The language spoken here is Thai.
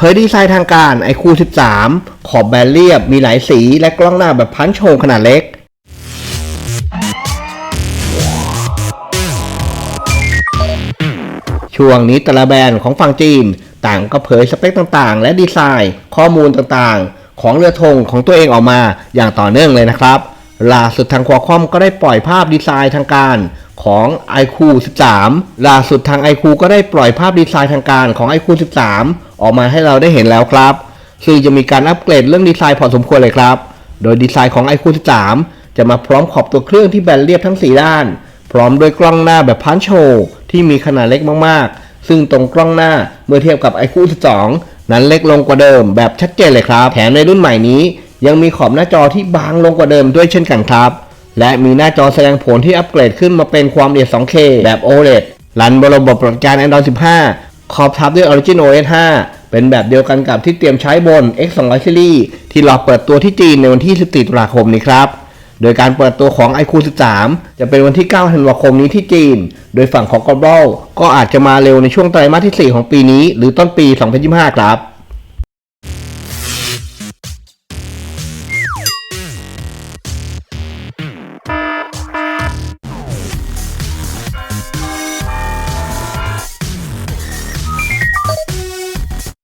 เผยดีไซน์ทางการ iQ 13 ขอบแบนเรียบ มีหลายสีและกล้องหน้าแบบพันโชว์ขนาดเล็ก ช่วงนี้แต่ละแบรนด์ของฝั่งจีน ต่างก็เผยสเปคต่างๆ และดีไซน์ ข้อมูลต่างๆ ของเรือธงของตัวเองออกมาอย่างต่อเนื่องเลยนะครับล่าสุดทางควอคอมก็ได้ปล่อยภาพดีไซน์ทางการของ iQ 13 ล่าสุดทาง iQ ก็ได้ปล่อยภาพดีไซน์ทางการของ iQ 13 ออกมาให้เราได้เห็นแล้วครับ ซึ่งจะมีการอัปเกรดเรื่องดีไซน์พอสมควรเลยครับ โดยดีไซน์ของ iQ 13 จะมาพร้อมขอบตัวเครื่องที่แบนเรียบทั้ง 4 ด้าน พร้อมด้วยกล้องหน้าแบบพันโชว์ที่มีขนาดเล็กมากๆ ซึ่งตรงกล้องหน้าเมื่อเทียบกับ iQ 12 นั้นเล็กลงกว่าเดิมแบบชัดเจนเลยครับ แถมในรุ่นใหม่นี้ ยังมีขอบหน้าจอที่บางลงกว่าเดิมด้วยเช่นกันครับ และมีหน้าจอแสดงผลที่อัปเกรดขึ้นมาเป็นความละเอียด 2K แบบ OLED รันบนระบบปฏิบัติการ Android 15 ขอบทับด้วย Origin OS 5 เป็นแบบเดียวกันกับที่เตรียมใช้บน X200 Series ที่รอเปิดตัวที่จีนในวันที่ 14 ตุลาคมนี้ครับ โดยการเปิดตัวของ iQ 13 จะเป็นวันที่ 9 ธันวาคมนี้ที่จีน โดยฝั่งของ Global ก็อาจจะมาเร็วในช่วงไตรมาสที่ 4 ของปีนี้ หรือต้นปี 2025 ครับ